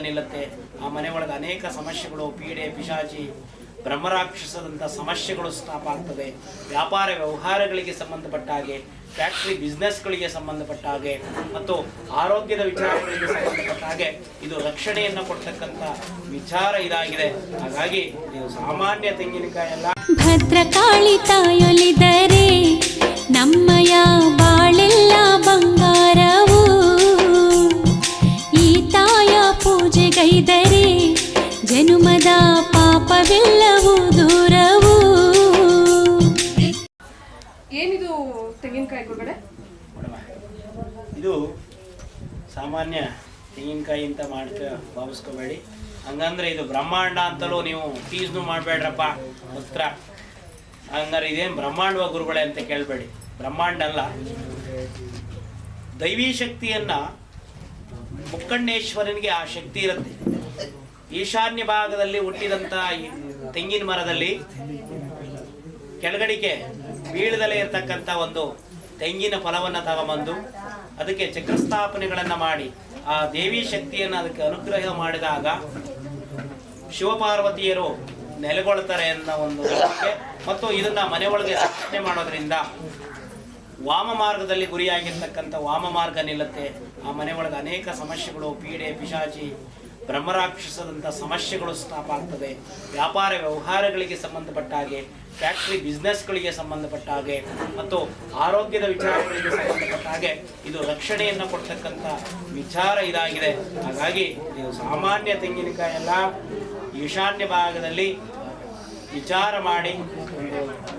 ನಿಲ್ಲುತ್ತೆ. ಆ ಮನೆ ಒಳಗೆ ಅನೇಕ ಸಮಸ್ಯೆಗಳು, ಪೀಡೆ, ಪಿಶಾಚಿ, ಬ್ರಹ್ಮರಾಕ್ಷಸದಂಥ ಸಮಸ್ಯೆಗಳು ಸ್ಟಾಪ್ ಆಗ್ತದೆ. ವ್ಯಾಪಾರ ವ್ಯವಹಾರಗಳಿಗೆ ಸಂಬಂಧಪಟ್ಟ ಹಾಗೆ ಫ್ಯಾಕ್ಟ್ರಿ ಬಿಸ್ನೆಸ್ಗಳಿಗೆ ಸಂಬಂಧಪಟ್ಟ ಹಾಗೆ, ಮತ್ತು ಆರೋಗ್ಯದ ವಿಚಾರಗಳಿಗೆ ಸಂಬಂಧಪಟ್ಟ ಹಾಗೆ ಇದು ರಕ್ಷಣೆಯನ್ನು ಕೊಡ್ತಕ್ಕಂಥ ವಿಚಾರ ಇದಾಗಿದೆ. ಹಾಗಾಗಿ ಇದು ಸಾಮಾನ್ಯ ತೆಂಗಿನಕಾಯಿ ಎಲ್ಲ ಭದ್ರಕಾಳಿ ತಾಯೊಲಿದರೆ ಪೂಜೆಗೈದರೆ ಜನುಮದ ಪಾಪವೆಲ್ಲವೂ ದೂರವು. ಏನಿದು ತೆಂಗಿನಕಾಯಿ ಇದು ಸಾಮಾನ್ಯ ತೆಂಗಿನಕಾಯಿ ಅಂತ ಮಾಡ್ಕ ಭಾವಿಸ್ಕೋಬೇಡಿ. ಹಂಗಂದ್ರೆ ಇದು ಬ್ರಹ್ಮಾಂಡ ಅಂತಲೂ ನೀವು ಟೀಸ್ನು ಮಾಡಬೇಡ್ರಪ್ಪ ಉತ್ತರ ಹಂಗಾರೆ ಇದೇನು ಬ್ರಹ್ಮಾಂಡವ ಗುರುಗಳೇ ಅಂತ ಕೇಳಬೇಡಿ. ಬ್ರಹ್ಮಾಂಡ ಅಲ್ಲ. ದೈವಿ ಶಕ್ತಿಯನ್ನು ಮುಕ್ಕಣ್ಣೇಶ್ವರನಿಗೆ ಆ ಶಕ್ತಿ ಇರುತ್ತೆ. ಈಶಾನ್ಯ ಭಾಗದಲ್ಲಿ ಹುಟ್ಟಿದಂಥ ಈ ತೆಂಗಿನ ಮರದಲ್ಲಿ ಕೆಳಗಡಿಕೆ ಬೀಳದಲ್ಲೇ ಇರತಕ್ಕಂತ ಒಂದು ತೆಂಗಿನ ಫಲವನ್ನು ತಗೊಂಬಂದು ಅದಕ್ಕೆ ಚಕ್ರಸ್ಥಾಪನೆಗಳನ್ನು ಮಾಡಿ ಆ ದೇವಿ ಶಕ್ತಿಯನ್ನು ಅದಕ್ಕೆ ಅನುಗ್ರಹ ಮಾಡಿದಾಗ ಶಿವಪಾರ್ವತಿಯರು ನೆಲೆಗೊಳ್ತಾರೆ ಅನ್ನೋ ಒಂದು ಮತ್ತು ಇದನ್ನ ಮನೆ ಒಳಗೆ ಸ್ಥಾಪನೆ ಮಾಡೋದ್ರಿಂದ ವಾಮ ಮಾರ್ಗದಲ್ಲಿ ಗುರಿಯಾಗಿರ್ತಕ್ಕಂಥ ವಾಮ ಮಾರ್ಗ ನಿಲ್ಲುತ್ತೆ. ಆ ಮನೆ ಒಳಗೆ ಅನೇಕ ಸಮಸ್ಯೆಗಳು, ಪೀಡೆ, ಪಿಶಾಚಿ ಬ್ರಹ್ಮರಾಕ್ಷಸದಂಥ ಸಮಸ್ಯೆಗಳು ಸ್ಟಾಪ್ ಆಗ್ತದೆ. ವ್ಯಾಪಾರ ವ್ಯವಹಾರಗಳಿಗೆ ಸಂಬಂಧಪಟ್ಟ ಹಾಗೆ, ಫ್ಯಾಕ್ಟ್ರಿ ಬಿಸ್ನೆಸ್ಗಳಿಗೆ ಸಂಬಂಧಪಟ್ಟ ಹಾಗೆ, ಮತ್ತು ಆರೋಗ್ಯದ ವಿಚಾರಗಳಿಗೆ ಸಂಬಂಧಪಟ್ಟ ಹಾಗೆ ಇದು ರಕ್ಷಣೆಯನ್ನು ಕೊಡ್ತಕ್ಕಂಥ ವಿಚಾರ ಇದಾಗಿದೆ. ಹಾಗಾಗಿ ನೀವು ಸಾಮಾನ್ಯ ತೆಂಗಿನಕಾಯಿ ಎಲ್ಲ ಈಶಾನ್ಯ ಭಾಗದಲ್ಲಿ ವಿಚಾರ ಮಾಡಿ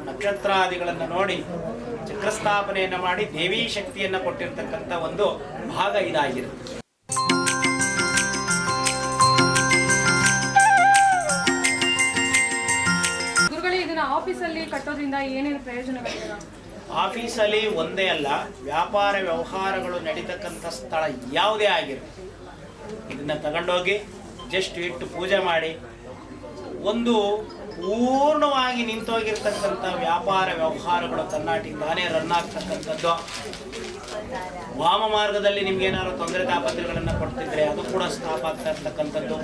ನಕ್ಷತ್ರಾದಿಗಳನ್ನು ನೋಡಿ, ಚಕ್ರಸ್ಥಾಪನೆಯನ್ನು ಮಾಡಿ ದೇವಿ ಶಕ್ತಿಯನ್ನು ಕೊಟ್ಟಿರ್ತಕ್ಕಂಥ ಒಂದು ಭಾಗ ಇದಾಗಿರುತ್ತೆ ಕಟ್ಟೋದ್ರಿಂದ ಏನೇನು ಪ್ರಯೋಜನಗಳಿವೆ ಆಫೀಸಲ್ಲಿ ಒಂದೇ ಅಲ್ಲ, ವ್ಯಾಪಾರ ವ್ಯವಹಾರಗಳು ನಡೀತಕ್ಕಂಥ ಸ್ಥಳ ಯಾವುದೇ ಆಗಿರಲಿ, ಇದನ್ನ ತಗೊಂಡೋಗಿ ಜಸ್ಟ್ ಇಟ್ಟು ಪೂಜೆ ಮಾಡಿ, ಒಂದು ಪೂರ್ಣವಾಗಿ ನಿಂತೋಗಿರ್ತಕ್ಕಂಥ ವ್ಯಾಪಾರ ವ್ಯವಹಾರಗಳು ತನ್ನಾಟಿ ತಾನೇ ರನ್ ಆಗ್ತಕ್ಕಂಥದ್ದು. ವಾಮ ಮಾರ್ಗದಲ್ಲಿ ನಿಮ್ಗೆ ಏನಾದ್ರು ತೊಂದರೆ ತಾಪತ್ರಗಳನ್ನು ಕೊಡ್ತಿದ್ರೆ ಅದು ಕೂಡ ಸ್ಟಾಪ್ ಆಗ್ತಾ ಇರ್ತಕ್ಕಂಥದ್ದು.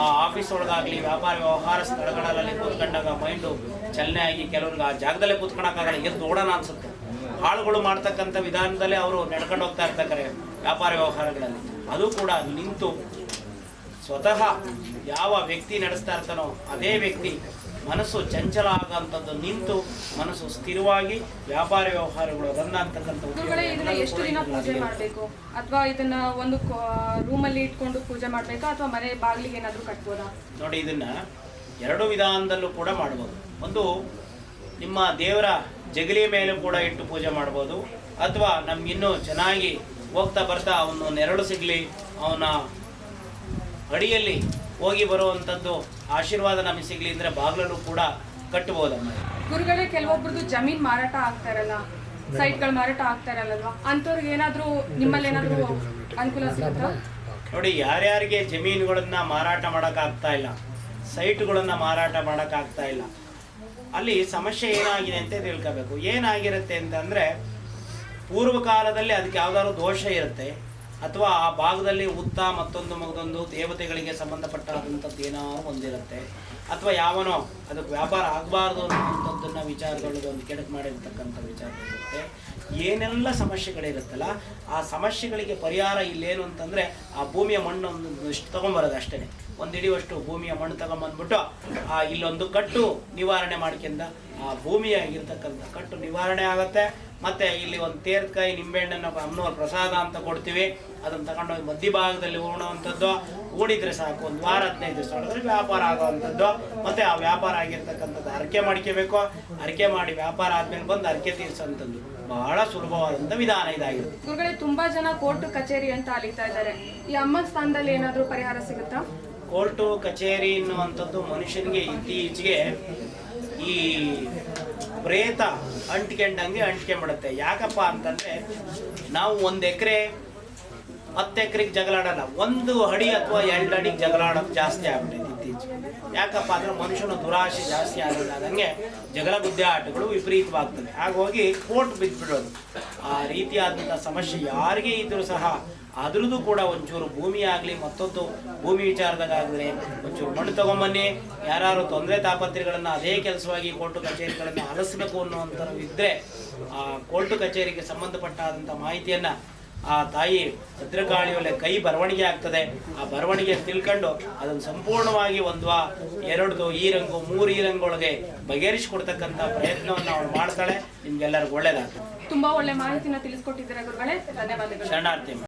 ಆ ಆಫೀಸ್ ಒಳಗಾಗ್ಲಿ, ವ್ಯಾಪಾರ, ವ್ಯವಹಾರ ಸ್ಥಳಗಳಲ್ಲಿ ಕೂತ್ಕೊಂಡಾಗ ಮೈಂಡು ಚಲನೆ ಆಗಿ ಕೆಲವ್ರಿಗೆ ಆ ಜಾಗದಲ್ಲೇ ಕೂತ್ಕೊಳಕ್ಕಾಗಲ್ಲ, ಎದ್ದು ಓಡೋಣ ಅನ್ಸುತ್ತೆ. ಆಳುಗಳು ಮಾಡ್ತಕ್ಕಂಥ ವಿಧಾನದಲ್ಲೇ ಅವರು ನಡ್ಕೊಂಡು ಹೋಗ್ತಾ ಇರ್ತಾರೆ ವ್ಯಾಪಾರ ವ್ಯವಹಾರಗಳಲ್ಲಿ. ಅದು ಕೂಡ ನಿಂತು ಸ್ವತಃ ಯಾವ ವ್ಯಕ್ತಿ ನಡೆಸ್ತಾ ಇರ್ತಾನೋ ಅದೇ ವ್ಯಕ್ತಿ ಮನಸ್ಸು ಚಂಚಲ ಆಗೋಂಥದ್ದು ನಿಂತು ಮನಸ್ಸು ಸ್ಥಿರವಾಗಿ ವ್ಯಾಪಾರ ವ್ಯವಹಾರಗಳು ರನ್ ಆಗ್ತಕ್ಕಂಥ ಗುರುಗಳೇ ಇದನ್ನ ಎಷ್ಟು ದಿನ ಪೂಜೆ ಮಾಡಬೇಕು? ಅಥವಾ ಇದನ್ನ ಒಂದು ರೂಮಲ್ಲಿ ಇಟ್ಕೊಂಡು ಪೂಜೆ ಮಾಡಬೇಕಾ? ಅಥವಾ ಮನೆ ಬಾಗಿಲಿಗೆ ಏನಾದರೂ ಕಟ್ಬೋದಾ? ನೋಡಿ ಇದನ್ನ ಎರಡು ವಿಧಾನದಲ್ಲೂ ಕೂಡ ಮಾಡ್ಬೋದು. ಒಂದು ನಿಮ್ಮ ದೇವರ ಜಗಲಿಯ ಮೇಲೆ ಕೂಡ ಇಟ್ಟು ಪೂಜೆ ಮಾಡ್ಬೋದು. ಅಥವಾ ನಮ್ಗಿನ್ನೂ ಚೆನ್ನಾಗಿ ಹೋಗ್ತಾ ಬರ್ತಾ ಅವನು ನೆರಳು ಸಿಗಲಿ ಅವನ ಅಡಿಯಲ್ಲಿ ಹೋಗಿ ಬರುವಂಥದ್ದು ಆಶೀರ್ವಾದ ನಮಗೆ ಸಿಗ್ಲಿ ಅಂದರೆ ಬಾಗ್ಲಲ್ಲೂ ಕೂಡ ಕಟ್ಟಬಹುದಮ್ಮ ಗುರುಗಳೇ ಕೆಲವೊಬ್ರದ್ದು ಜಮೀನ್ ಮಾರಾಟ ಆಗ್ತಾರಲ್ಲ ಸೈಟ್ ಸೈಟ್ಗಳು ಮಾರಾಟ ಆಗ್ತಾ ಅಂತವ್ರಿಗೆ ಅಂಥವ್ರಿಗೆ ಏನಾದರೂ ನಿಮ್ಮಲ್ಲಿ ಏನಾದರೂ ಅನುಕೂಲ ಸಿಗುತ್ತಾ? ನೋಡಿ ಯಾರ್ಯಾರಿಗೆ ಜಮೀನುಗಳನ್ನ ಮಾರಾಟ ಮಾಡೋಕ್ಕಾಗ್ತಾ ಇಲ್ಲ ಸೈಟ್ಗಳನ್ನ ಮಾರಾಟ ಮಾಡೋಕ್ಕಾಗ್ತಾ ಇಲ್ಲ ಅಲ್ಲಿ ಸಮಸ್ಯೆ ಏನಾಗಿದೆ ಅಂತ ತಿಳ್ಕೋಬೇಕು. ಏನಾಗಿರುತ್ತೆ ಅಂತಂದರೆ ಪೂರ್ವ ಕಾಲದಲ್ಲಿ ಅದಕ್ಕೆ ಯಾವ್ದಾದ್ರು ದೋಷ ಇರುತ್ತೆ. ಅಥವಾ ಆ ಭಾಗದಲ್ಲಿ ಉತ್ತ ಮತ್ತೊಂದು ಮಗದೊಂದು ದೇವತೆಗಳಿಗೆ ಸಂಬಂಧಪಟ್ಟಾದಂಥದ್ದು ಏನೋ ಒಂದಿರುತ್ತೆ ಅಥವಾ ಯಾವನೋ ಅದಕ್ಕೆ ವ್ಯಾಪಾರ ಆಗಬಾರ್ದು ಅನ್ನೋಂಥದ್ದನ್ನ ವಿಚಾರದೊಳಗೆ ಒಂದು ಕೆಡಕ್ ಮಾಡಿರ್ತಕ್ಕಂಥ ವಿಚಾರಗಳಿರುತ್ತೆ. ಏನೆಲ್ಲ ಸಮಸ್ಯೆಗಳಿರುತ್ತಲ್ಲ, ಆ ಸಮಸ್ಯೆಗಳಿಗೆ ಪರಿಹಾರ ಇಲ್ಲೇನು ಅಂತಂದರೆ ಆ ಭೂಮಿಯ ಮಣ್ಣು ಇಷ್ಟು ತೊಗೊಂಬರೋದು ಅಷ್ಟೇ. ಒಂದು ಹಿಡಿಯುವಷ್ಟು ಭೂಮಿಯ ಮಣ್ಣು ತಗೊಂಬಂದ್ಬಿಟ್ಟು, ಆ ಇಲ್ಲೊಂದು ಕಟ್ಟು ನಿವಾರಣೆ ಮಾಡ್ಕೊಂಡ, ಆ ಭೂಮಿಯ ಇರ್ತಕ್ಕಂಥ ಕಟ್ಟು ನಿವಾರಣೆ ಆಗುತ್ತೆ. ಮತ್ತೆ ಇಲ್ಲಿ ಒಂದು ತೇರ್ಕಾಯಿ ನಿಂಬೆಹಣ್ಣನ್ನು ಅಮ್ಮನವ್ರ ಪ್ರಸಾದ ಅಂತ ಕೊಡ್ತೀವಿ. ಅದನ್ನು ತಗೊಂಡೋಗಿ ಮಧ್ಯಭಾಗದಲ್ಲಿ ಉಣುವಂಥದ್ದು ಊಡಿದ್ರೆ ಸಾಕು. ಒಂದು ವಾರ ಹದಿನೈದು ದಿವಸ ವ್ಯಾಪಾರ ಆಗುವಂಥದ್ದು. ಮತ್ತೆ ಆ ವ್ಯಾಪಾರ ಆಗಿರ್ತಕ್ಕಂಥದ್ದು ಅರಕೆ ಮಾಡ್ಕೋಬೇಕು ಅರಕೆ ಮಾಡಿ ವ್ಯಾಪಾರ ಆದ್ಮೇಲೆ ಬಂದು ಅರಕೆ ತೀರಿಸೋಂಥದ್ದು ಬಹಳ ಸುಲಭವಾದಂಥ ವಿಧಾನ ಇದಾಗಿರುತ್ತೆ. ಗುರುಗಳೇ ತುಂಬಾ ಜನ ಕೋರ್ಟ್ ಕಚೇರಿ ಅಂತ ಅಲಿತಾ ಇದ್ದಾರೆ. ಈ ಅಮ್ಮನ ಸ್ಥಾನದಲ್ಲಿ ಏನಾದರೂ ಪರಿಹಾರ ಸಿಗುತ್ತಾ? ಕೋರ್ಟು ಕಚೇರಿ ಅನ್ನುವಂಥದ್ದು ಮನುಷ್ಯನಿಗೆ ಇತ್ತೀಚೆಗೆ ಈ ಪ್ರೇತ ಅಂಟ್ಕೊಂಡಂಗೆ ಅಂಟ್ಕೊಂಡ್ಬಿಡುತ್ತೆ. ಯಾಕಪ್ಪ ಅಂತಂದ್ರೆ ನಾವು ಒಂದು ಎಕರೆ ಹತ್ತು ಎಕರೆಗೆ ಜಗಳಾಡಲ್ಲ ಒಂದು ಅಡಿ ಅಥವಾ ಎರಡು ಅಡಿಗೆ ಜಗಳಾಡೋದು ಜಾಸ್ತಿ ಆಗ್ಬಿಟ್ಟಿದೆ ಇತ್ತೀಚೆಗೆ. ಯಾಕಪ್ಪ ಅಂದ್ರೆ ಮನುಷ್ಯನ ದುರಾಶೆ ಜಾಸ್ತಿ ಆದಂಗೆ ಜಗಳ ಬುದ್ಧಿ ಆಟಗಳು ವಿಪರೀತವಾಗ್ತದೆ. ಹಾಗಾಗಿ ಕೋರ್ಟ್ ಬಿದ್ದುಬಿಡೋದು ಆ ರೀತಿಯಾದಂಥ ಸಮಸ್ಯೆ ಯಾರಿಗೆ ಇದ್ರೂ ಸಹ ಅದ್ರದ್ದು ಕೂಡ ಒಂಚೂರು ಭೂಮಿ ಆಗಲಿ ಮತ್ತೊಂದು ಭೂಮಿ ವಿಚಾರದಾಗಲಿ ಒಂಚೂರು ಮಣ್ಣು ತಗೊಂಬನ್ನಿ. ಯಾರು ತೊಂದರೆ ತಾಪತ್ರೆಗಳನ್ನು ಅದೇ ಕೆಲಸವಾಗಿ ಕೋರ್ಟು ಕಚೇರಿಗಳನ್ನು ಅಲಸಬೇಕು ಅನ್ನುವಂಥದ್ದು ಇದ್ದರೆ ಆ ಕೋರ್ಟು ಕಚೇರಿಗೆ ಸಂಬಂಧಪಟ್ಟಾದಂಥ ಮಾಹಿತಿಯನ್ನು ಆ ತಾಯಿ ಭದ್ರಕಾಳಿಯೊಲೆ ಕೈ ಬರವಣಿಗೆ ಆಗ್ತದೆ. ಆ ಬರವಣಿಗೆ ತಿಳ್ಕೊಂಡು ಅದನ್ನು ಸಂಪೂರ್ಣವಾಗಿ ಒಂದು ಎರಡು ಈ ರಂಗು ಮೂರು ಈ ರಂಗೊಳಗೆ ಬಗೆಹರಿಸಿಕೊಡ್ತಕ್ಕಂಥ ಪ್ರಯತ್ನವನ್ನು ಅವಳು ಮಾಡ್ತಾಳೆ. ನಿಮ್ಗೆಲ್ಲರಿಗೂ ಒಳ್ಳೇದಾಗ್ತದೆ ತುಂಬಾ ಒಳ್ಳೆ ಮಾಹಿತಿನ ತಿಳಿಸ್ಕೊಟ್ಟಿದ್ದೀರಾ ಗುರುಗಳೇ. ಧನ್ಯವಾದಗಳು. ಶರಣಾರ್ಥಿ.